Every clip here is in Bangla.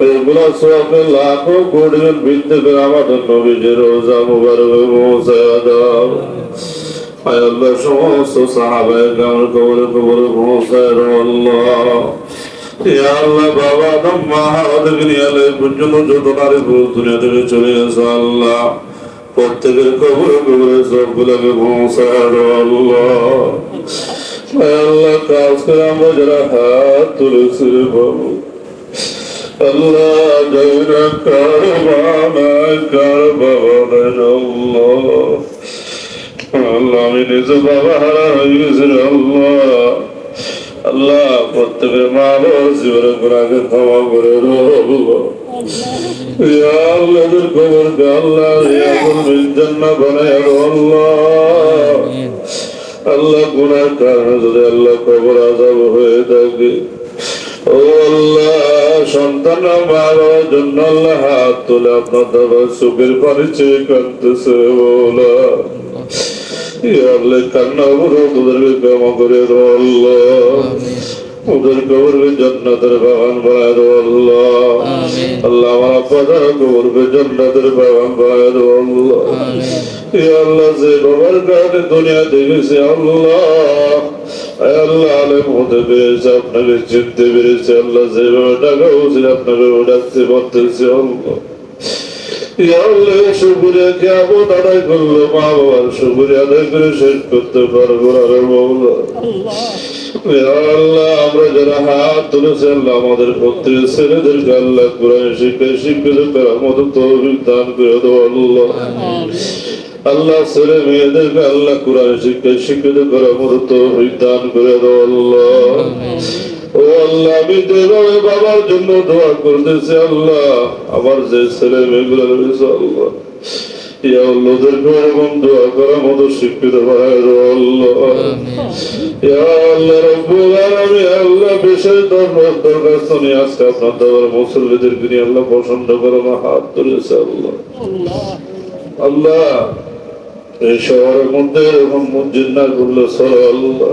এগুলা সবে লাখো কোটি বিদ্যে করে আমাদের নবীজির রোজা মুবারক পৌঁছায় দাও। আয় সমস্ত সাহাবায়ে কামর কবরে কবরে পৌঁছায় আল্লাহ। চলে গেছে প্রত্যেকের কবরে কবরে সবগুলোকে পৌঁছায় আল্লাহ আল্লাহ। কাজ করে আমরা যারা হাত তুলেছি বাবু আল্লাহ আল্লাহ আমি নিজে বাবা হারা হয়ে গেছি রে আল্লাহ আল্লাহ প্রত্যেকের মা বাবা জীবনের গুণাকে ক্ষমা আল্লাহ ইয়া গুনার কারণে যদি আল্লাহ কবর আজাব হয়ে থাকে আল্লাহ, সন্তান বাবার আল্লাহ হাত তুলে আপনার দাদা সুখের পরিচয় চেয়ে কাঁদতেছে বলা আল্লাহ, কান্না তোদেরকে ক্ষমা করে আল্লাহ। ওদের কবরকে জান্নাতের বাগান বানায় আল্লাহ। আল্লাহ আমার আপা যারা কবরকে জান্নাতের বাগান বানায় আল্লাহ। আল্লাহ যে বাবার কারণে দুনিয়া দেখেছে আল্লাহ। আল্লাহ আলেম হতে পেরেছে আপনাকে চিনতে পেরেছে আল্লাহ যেভাবে টাকা উচিত আপনাকে ডাকতে পারতেছে আল্লাহ। ইয়া শুকরিয়া কেমন আদায় করল আদায় করে শেষ করতে পারব আমাদের পত্রের ছেলেদেরকে আল্লাহ কোরআন শিক্ষা শিক্ষিত করার মতো তৌফিক দান করে দেবো আল্লাহ আল্লাহ ছেলে মেয়েদেরকে আল্লাহ কোরআন শিক্ষা শিক্ষিত করার মতো তৌফিক দান করে দেবো আল্লাহ ও আল্লাহ আমি যেভাবে বাবার জন্য দোয়া করতেছি আল্লাহ। আমার যে ছেলে মেয়েগুলো রয়েছে আল্লাহ। ইয়া আল্লাহ এরকম দোয়া করার মতো শিক্ষিত হয় আল্লাহ। ইয়া আল্লাহ রব্বুল আলামিন আল্লাহ বিশেষ দরবার দরখাস্ত নিয়ে আজকে আপনার আল্লাহ পছন্দ করে আমার হাত তুলেছে আল্লাহ। আল্লাহ এই শহরের মধ্যে এরকম মসজিদ না করলে চলো আল্লাহ।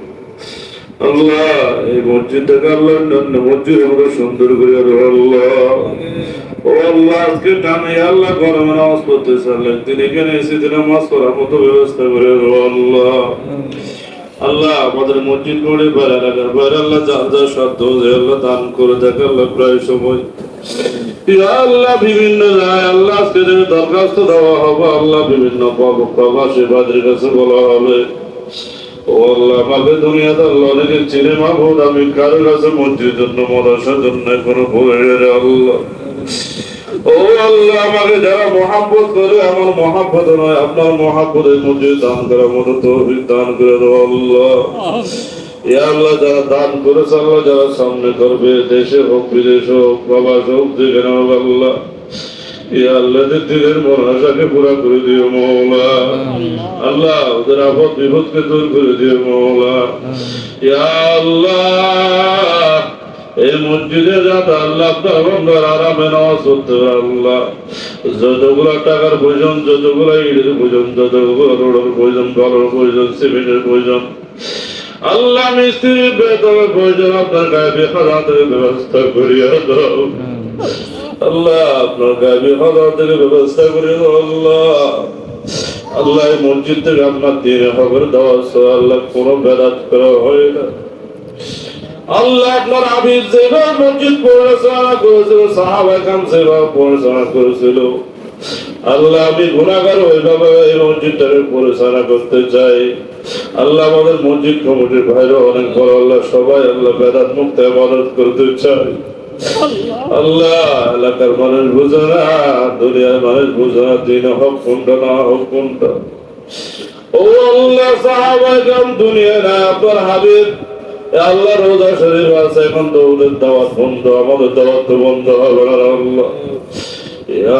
আল্লাহ, এই মসজিদের মতো সুন্দর করে আল্লাহ। ও আল্লাহ, আজকে টানে আল্লাহ নামাজ আল্লাহ তিনি এখানে নামাজ মতো ব্যবস্থা করে আল্লাহ। আল্লাহ, আমাদের মসজিদ গড়ে বাইরে এলাকার বাইরে আল্লাহ যা যা সাধ্য আল্লাহ দান করে দেখে, আল্লাহ প্রায় সময়। আল্লাহ, বিভিন্ন জায়গায় আল্লাহ আজকে দরখাস্ত দেওয়া হবে, আল্লাহ বিভিন্ন প্রবাসী বাদের কাছে বলা হবে। ও আল্লাহ আমাকে দুনিয়াতে আল্লাহ অনেকে চিনে মাহবুদ আমি কারও কাছে মসজিদের জন্য মদাসার জন্য কোনো বইয়ের আল্লাহ। ও আল্লাহ আমাকে যারা মহাব্বত করে আমার মহাব্বত নয় আপনার মহাব্বতের মধ্যে দান করার মতো তৌফিক দান করে দেবো আল্লাহ। আল্লাহ যারা দান করেছে আল্লাহ যারা সামনে করবে দেশে হোক বিদেশে হোক প্রবাস হোক যেখানে হোক আল্লাহ। পুরা করে দিও মৌলা। আল্লাহ। ওদের আপদ বিপদকে দূর করে দিও মৌলা। ইয়া আল্লাহ এই মসজিদে যাতে আল্লাহ আপনার বন্ধুর আরামে নামাজ পড়তে আল্লাহ। যতগুলো টাকার প্রয়োজন যতগুলো ইটের প্রয়োজন যতগুলো রোডের প্রয়োজন বালুর প্রয়োজন সিমেন্টের প্রয়োজন আল্লাহ মিস্ত্রির বেতনের প্রয়োজন আপনার গায়ে বেহারাতের ব্যবস্থা করিয়া দাও। আল্লাহ মসজিদ পরিচালনা আমি পরিচালনা করতে চাই। আল্লাহ, আমাদের মসজিদ কমিটির ভাইরা অনেক বড় আল্লাহ, সবাই আল্লাহ বেদাত মুক্ত করতে চাই আল্লাহ। এলাকার মানুষ বুঝে না দুনিয়ার মানুষ বুঝে না দিন হোক কোনটা না হোক কোনটা ও আল্লাহ সাহাবাগাম দুনিয়া না আপনার হাবিব আল্লাহ রোজা শরীফ আছে এখন তো দাওয়াত বন্ধ আমাদের দাওয়াত তো বন্ধ হবে না আল্লাহ।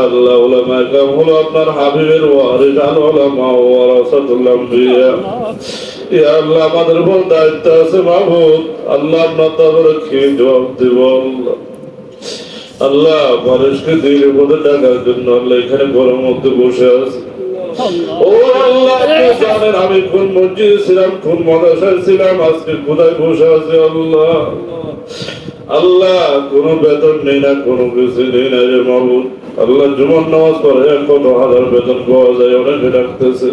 আল্লাহ কাম হলো আপনার হাবিবের ওয়ারিস আল উলামা ওয়ারাসাতুল আম্বিয়া। ইয়া আল্লাহ আমাদের উপর দায়িত্ব আছে মাহবুব আল্লাহ আপনার তারপরে খেয়ে জবাব দেব আল্লাহ। আল্লাহ মানুষকে দিলে পথে ডাকার জন্য আল্লাহ এখানে গরম মধ্যে বসে আছে। ও আল্লাহ আপনি জানেন আমি কোন মসজিদে ছিলাম কোন মাদ্রাসায় ছিলাম আজকে কোথায় বসে আছি আল্লাহ? আল্লাহ কোন বেতন নেই না কোনো কিছু নেই না রে মাহবুব আল্লাহ জুমার নামাজ পড়ে কত হাজার বেতন পাওয়া যায় অনেকে ডাকতেছে।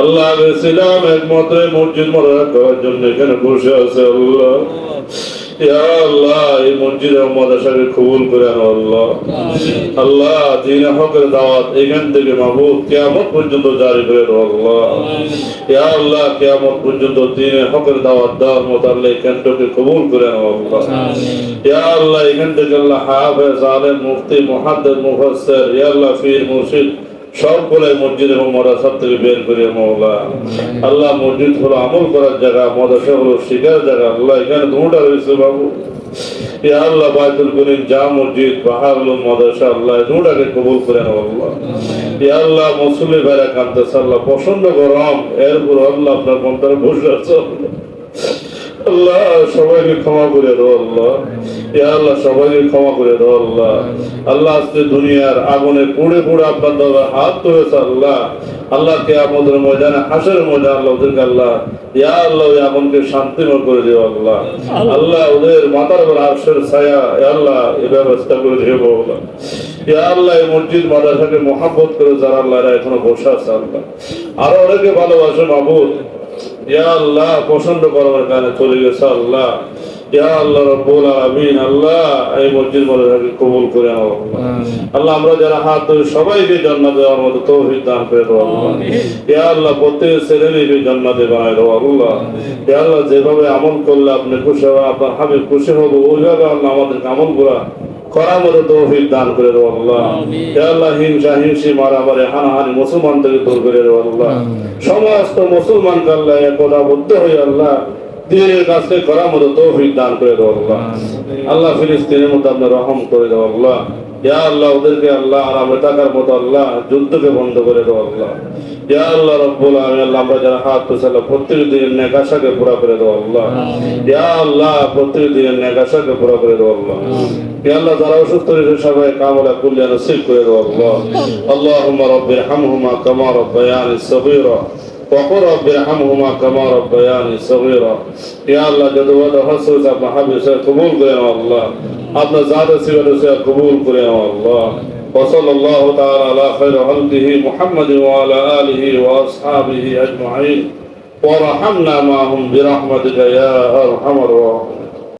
আল্লাহ আমি ছিলাম একমাত্র মসজিদ মরা করার জন্য এখানে বসে আছে আল্লাহ। আল্লাহ এই মসজিদ মাদ্রাসাকে কবুল করে আনো আল্লাহ। আল্লাহ দিনে হকের দাওয়াত এখান থেকে মাহবুব কিয়ামত পর্যন্ত জারি করে দাও আল্লাহ। ইয়া আল্লাহ কিয়ামত পর্যন্ত দিনে হকের দাওয়াত দেওয়ার মতো আল্লাহ এখান কবুল করে নাও আল্লাহ। ইয়া আল্লাহ এখান থেকে আল্লাহ হাফেজ আলেম মুফতি মুহাদ্দিস মুফাসসির ইয়া আল্লাহ পীর মুর্শিদ। সবগুলো মসজিদ এবং মাদ্রাসা থেকে বের করে মৌলা আল্লাহ মসজিদ হলো আমল করার জায়গা, মাদ্রাসা হলো শিকার জায়গা। আল্লাহ, এখানে দুটা রয়েছে বাবু। আল্লাহ যা মসজিদ, পাহাড় মাদ্রাসা, আল্লাহ দুটাকে কবুল করে আল্লাহ। ইয়া আল্লাহ মুসলিম ভাইরা কান্তাছে আল্লাহ প্রচণ্ড আপনার মন্ত্রে বসে আছে। আল্লাহ সবাইকে ক্ষমা করে দাও আল্লাহ। আল্লাহ সবাইকে ক্ষমা করে দাও আল্লাহ। আল্লাহ আজকে দুনিয়ার আগুনে পুড়ে পুড়ে আপনার দাদা হাত তুলেছে আল্লাহ। আল্লাহ কে আমাদের ময়দানে হাসের ময়দান আল্লাহ ওদেরকে আল্লাহ ইয়া আল্লাহ ওই আগুনকে শান্তিময় করে দিও আল্লাহ। আল্লাহ। ওদের মাথার উপর আরশের ছায়া আল্লাহ এই ব্যবস্থা করে দিও আল্লাহ। ইয়া আল্লাহ এই মসজিদ মাদ্রাসাকে মহাব্বত করে যারা আল্লাহ এখনও বসে আছে আল্লাহ। আরও অনেকে ভালোবাসে মাহবুব ইয়া আল্লাহ পছন্দ করার কারণে চলে গেছে আল্লাহ। আল্লাহ রব্বুল আলামিন আল্লাহ এই মসজিদ মাদ্রাসাকে কবুল করে আল্লাহ। আল্লাহ আমরা যারা হাত ধরে সবাইকে জান্নাত দেওয়ার মতো তৌফিক দান করে দাও আল্লাহ। ইয়া আল্লাহ প্রত্যেক ছেলেমেয়েকে জান্নাতে বানায় দাও আল্লাহ। ইয়া আল্লাহ যেভাবে আমল করলে আপনি খুশি হবে আপনার হাবিব খুশি হবে ওইভাবে আল্লাহ আমাদেরকে আমল করা করার মতো তৌফিক দান করে দেবো আল্লাহ। ইয়া আল্লাহ হিংসা হিংসি মারামারি হানাহানি মুসলমান থেকে দূর করে দেবো আল্লাহ। সমস্ত মুসলমান আল্লাহ একদা বদ্ধ হয়ে আল্লাহ। দিনের কাজকে করার মতো তৌফিক দান করে দেবো আল্লাহ। আল্লাহ ফিলিস্তিনের মধ্যে আপনার রহম করে দেবো আল্লাহ। ইয়া আল্লাহ ওদেরকে আল্লাহ আরামে থাকার মতো আল্লাহ যুদ্ধকে বন্ধ করে দেবো আল্লাহ। ইয়া আল্লাহ রব্বুল আলামিন আল্লাহ আমরা যারা হাত তুলছে প্রত্যেক দিনের নেক আশাকে পুরা করে দেবো আল্লাহ। ইয়া আল্লাহ প্রত্যেক দিনের নেক আশাকে পুরা করে দেবো আল্লাহ। করে وقل رب ارحمهما كما ربياني صغيرا. يا الله جدوات حسوس اپنا حبی سے قبول کریں واللہ اپنا زیادہ سیوت سے قبول كريم الله وصلى الله تعالى على خير خلقه محمد وعلى آله وأصحابه أجمعين ورحمنا معهم برحمتك يا أرحم الراحمين